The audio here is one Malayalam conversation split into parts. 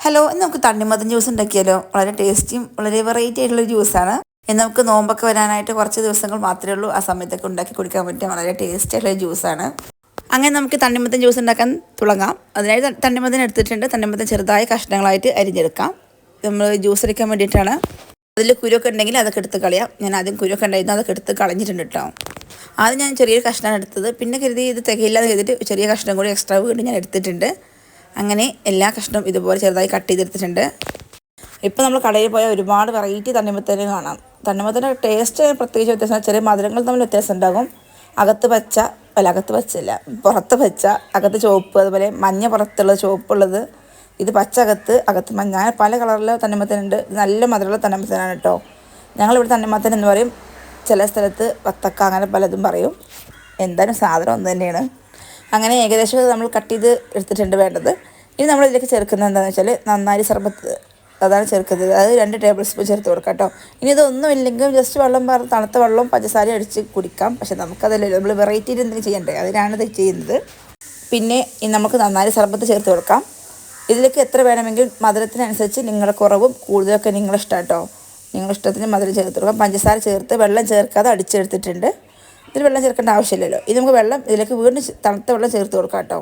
ഹലോ ഇന്ന് നമുക്ക് തണ്ണിമത്തൻ ജ്യൂസ് ഉണ്ടാക്കിയാലോ? വളരെ ടേസ്റ്റിയും വളരെ വെറൈറ്റി ആയിട്ടുള്ള ജ്യൂസാണ് ഇന്ന് നമുക്ക് നോമ്പൊക്കെ വരാനായിട്ട് കുറച്ച് ദിവസങ്ങൾ മാത്രമേ ഉള്ളൂ. ആ സമയത്തൊക്കെ ഉണ്ടാക്കി കുടിക്കാൻ പറ്റിയ വളരെ ടേസ്റ്റി ആയിട്ടുള്ള ജ്യൂസാണ് അങ്ങനെ നമുക്ക് തണ്ണിമത്തൻ ജ്യൂസ് ഉണ്ടാക്കാൻ തുടങ്ങാം. അതിനായി തണ്ണിമത്തൻ എടുത്തിട്ടുണ്ട്. തണ്ണിമത്തൻ ചെറുതായ കഷ്ണങ്ങളായിട്ട് അരിഞ്ഞെടുക്കാം. നമ്മൾ ജ്യൂസ് അടിക്കാൻ വേണ്ടിയിട്ടാണ്. അതിൽ കുരുവൊക്കെ ഉണ്ടെങ്കിൽ അതൊക്കെ എടുത്ത് കളയാം. ഞാൻ ആദ്യം കുരുവൊക്കെ ഉണ്ടായിരുന്നു. അതൊക്കെ എടുത്ത് കളഞ്ഞിട്ടുണ്ട് കേട്ടോ. ആദ്യം ഞാൻ ചെറിയൊരു കഷ്ണമാണ് എടുത്തത്. പിന്നെ കരുതി ഇത് തികയില്ലാതെ കരുതിയിട്ട് ചെറിയ കഷ്ണം കൂടി എക്സ്ട്രാ വീണ്ടും ഞാൻ എടുത്തിട്ടുണ്ട്. അങ്ങനെ എല്ലാ കഷ്ണവും ഇതുപോലെ ചെറുതായി കട്ട് ചെയ്തെടുത്തിട്ടുണ്ട്. ഇപ്പോൾ നമ്മൾ കടയിൽ പോയ ഒരുപാട് വെറൈറ്റി തണ്ണിമത്തനെ കാണാം. തണ്ണിമത്തന്റെ ടേസ്റ്റ് പ്രത്യേകിച്ച് വ്യത്യാസം ചെറിയ മധുരങ്ങൾ തമ്മിൽ വ്യത്യാസം ഉണ്ടാകും. അകത്ത് പച്ച അല്ല അകത്ത് പച്ചല്ല പുറത്ത് പച്ച അകത്ത് ചുവപ്പ് അതുപോലെ മഞ്ഞ പുറത്തുള്ളത് ചുവപ്പുള്ളത്. ഇത് പച്ച അകത്ത് അകത്ത് മഞ്ഞ. അങ്ങനെ പല കളറിലെ തണ്ണിമത്തനുണ്ട്. നല്ല മധുരമുള്ള തണ്ണിമത്തനാണ് കേട്ടോ. ഞങ്ങളിവിടെ തണ്ണിമത്തൻ എന്ന് പറയും ചില സ്ഥലത്ത് വത്തക്ക അങ്ങനെ പലതും പറയും. എന്തായാലും സാധനം ഒന്ന് തന്നെയാണ്. അങ്ങനെ ഏകദേശം നമ്മൾ കട്ട് ചെയ്ത് എടുത്തിട്ടുണ്ട് വേണ്ടത്. ഇനി നമ്മൾ ഇതിലേക്ക് ചേർക്കുന്നത് എന്താണെന്ന് വെച്ചാൽ നന്നായി സർബത്ത് അതാണ് ചേർക്കുന്നത്. അതായത് രണ്ട് ടേബിൾ സ്പൂൺ ചേർത്ത് കൊടുക്കാം കേട്ടോ ഇനി ഇതൊന്നും ഇല്ലെങ്കിൽ ജസ്റ്റ് വെള്ളം പറ തണുത്ത വെള്ളവും പഞ്ചസാര അടിച്ച് കുടിക്കാം. പക്ഷെ നമുക്കതല്ലേ നമ്മൾ വെറൈറ്റി എന്തെങ്കിലും ചെയ്യണ്ടേ? അതിനാണ് ഇത് ചെയ്യുന്നത്. പിന്നെ നമുക്ക് നന്നായി സർബത്ത് ചേർത്ത് കൊടുക്കാം. ഇതിലേക്ക് എത്ര വേണമെങ്കിലും മധുരത്തിനനുസരിച്ച് നിങ്ങളുടെ കുറവും കൂടുതലൊക്കെ നിങ്ങളിഷ്ടം കേട്ടോ നിങ്ങളിഷ്ടത്തിന് മധുരം ചേർത്ത് കൊടുക്കാം. പഞ്ചസാര ചേർത്ത് വെള്ളം ചേർക്കാതെ അടിച്ചെടുത്തിട്ടുണ്ട്. ഇതിൽ വെള്ളം ചേർക്കേണ്ട ആവശ്യമില്ലല്ലോ. ഇത് നമുക്ക് വെള്ളം ഇതിലേക്ക് വീണ്ടും തണുത്ത വെള്ളം ചേർത്ത് കൊടുക്കാം കേട്ടോ.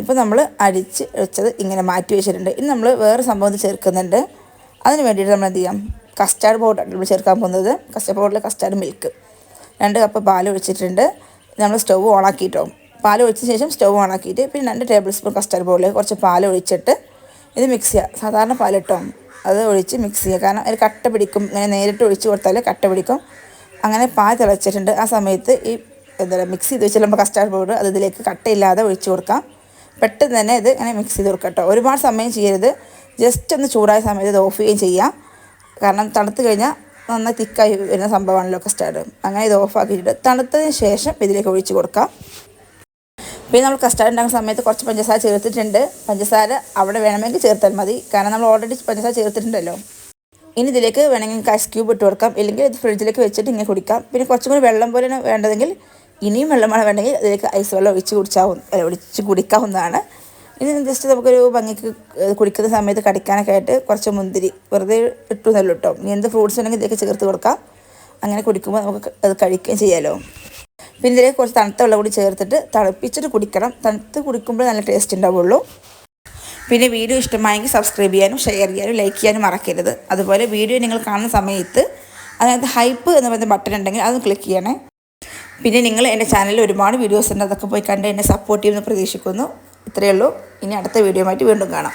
ഇപ്പോൾ നമ്മൾ അരിച്ച് വെച്ചത് ഇങ്ങനെ മാറ്റി വെച്ചിട്ടുണ്ട്. ഇനി നമ്മൾ വേറെ സംഭവം ചേർക്കുന്നുണ്ട്. അതിന് വേണ്ടിയിട്ട് നമ്മൾ എന്ത് ചെയ്യാം കസ്റ്റാർഡ് പൗഡർ നമ്മൾ ചേർക്കാൻ പോകുന്നത്. കസ്റ്റാർഡ് പൗഡറിൽ കസ്റ്റാർഡ് മിൽക്ക് രണ്ട് കപ്പ് പാൽ ഒഴിച്ചിട്ടുണ്ട്. നമ്മൾ സ്റ്റവ് ഓണാക്കിയിട്ടോ പാൽ ഒഴിച്ച ശേഷം സ്റ്റവ് ഓണാക്കിയിട്ട് പിന്നെ രണ്ട് ടേബിൾ സ്പൂൺ കസ്റ്റാർഡ് പൗഡറിൽ കുറച്ച് പാൽ ഒഴിച്ചിട്ട് ഇത് മിക്സ് ചെയ്യുക സാധാരണ പാലിട്ടോ? അത് ഒഴിച്ച് മിക്സ് ചെയ്യുക കാരണം അതിൽ കട്ട പിടിക്കും. ഇങ്ങനെ നേരിട്ട് ഒഴിച്ച് കൊടുത്താൽ കട്ട പിടിക്കും. അങ്ങനെ പാൽ തിളച്ചിട്ടുണ്ട്. ആ സമയത്ത് ഈ എന്താ പറയുക മിക്സ് ചെയ്ത് വെച്ചാൽ നമ്മൾ കസ്റ്റാർഡ് പൗഡർ അത് ഇതിലേക്ക് കട്ടയില്ലാതെ ഒഴിച്ചു കൊടുക്കാം. പെട്ടെന്ന് തന്നെ ഇത് ഇങ്ങനെ മിക്സ് ചെയ്ത് കൊടുക്കാം കേട്ടോ ഒരുപാട് സമയം ചെയ്യരുത്. ജസ്റ്റ് ഒന്ന് ചൂടായ സമയത്ത് ഇത് ഓഫ് ചെയ്യുകയും ചെയ്യാം. കാരണം തണുത്ത് കഴിഞ്ഞാൽ നന്നായി തിക്കായി വരുന്ന സംഭവമാണല്ലോ കസ്റ്റാർഡ് അങ്ങനെ ഇത് ഓഫ് ആക്കിയിട്ട് തണുത്തതിന് ശേഷം ഇതിലേക്ക് ഒഴിച്ച് കൊടുക്കാം. പിന്നെ നമ്മൾ കസ്റ്റാർഡ് ഉണ്ടാക്കുന്ന സമയത്ത് കുറച്ച് പഞ്ചസാര ചേർത്തിട്ടുണ്ട്. പഞ്ചസാര അവിടെ വേണമെങ്കിൽ ചേർത്താൽ മതി. കാരണം നമ്മൾ ഓൾറെഡി പഞ്ചസാര ചേർത്തിട്ടുണ്ടല്ലോ. ഇനി ഇതിലേക്ക് വേണമെങ്കിൽ ഐസ് ക്യൂബ് ഇട്ട് കൊടുക്കാം. ഇല്ലെങ്കിൽ ഇത് ഫ്രിഡ്ജിലേക്ക് വെച്ചിട്ട് ഇങ്ങനെ കുടിക്കാം. പിന്നെ കുറച്ചും കൂടി വെള്ളം പോലെ വേണ്ടതെങ്കിൽ ഇനിയും വെള്ളമാണ് വേണം വേണമെങ്കിൽ അതിലേക്ക് ഐസ് വെള്ളം ഒഴിച്ച് കുടിച്ചാവുന്ന ഒഴിച്ച് കുടിക്കാവുന്നതാണ്. ഇനി ജസ്റ്റ് നമുക്കൊരു ഭംഗിക്ക് കുടിക്കുന്ന സമയത്ത് കടിക്കാനൊക്കെ ആയിട്ട് കുറച്ച് മുന്തിരി വെറുതെ ഇട്ടു നല്ല കേട്ടോ. ഇനി എന്ത് ഫ്രൂട്ട്സ് ഉണ്ടെങ്കിൽ ഇതിലേക്ക് ചേർത്ത് കൊടുക്കാം. അങ്ങനെ കുടിക്കുമ്പോൾ നമുക്ക് അത് കഴിക്കുകയും ചെയ്യാമല്ലോ പിന്നെ ഇതിലേക്ക് കുറച്ച് തണുത്ത വെള്ളം കൂടി ചേർത്തിട്ട് തണുപ്പിച്ചിട്ട് കുടിക്കണം. തണുത്ത് കുടിക്കുമ്പോൾ നല്ല ടേസ്റ്റ് ഉണ്ടാവുള്ളൂ. പിന്നെ വീഡിയോ ഇഷ്ടമായെങ്കിൽ സബ്സ്ക്രൈബ് ചെയ്യാനും ഷെയർ ചെയ്യാനും ലൈക്ക് ചെയ്യാനും മറക്കരുത്. അതുപോലെ വീഡിയോ നിങ്ങൾ കാണുന്ന സമയത്ത് അതിനകത്ത് ഹൈപ്പ് എന്ന് പറയുന്ന ബട്ടൺ ഉണ്ടെങ്കിൽ അത് ക്ലിക്ക് ചെയ്യണേ. പിന്നെ നിങ്ങൾ എന്റെ ചാനലിൽ ഒരുപാട് വീഡിയോസ് ഉണ്ട്. അതൊക്കെ പോയി കണ്ട് എന്നെ സപ്പോർട്ട് ചെയ്യുമെന്ന് പ്രതീക്ഷിക്കുന്നു. ഇത്രയേ ഉള്ളൂ. ഇനി അടുത്ത വീഡിയോ ആയിട്ട് വീണ്ടും കാണാം.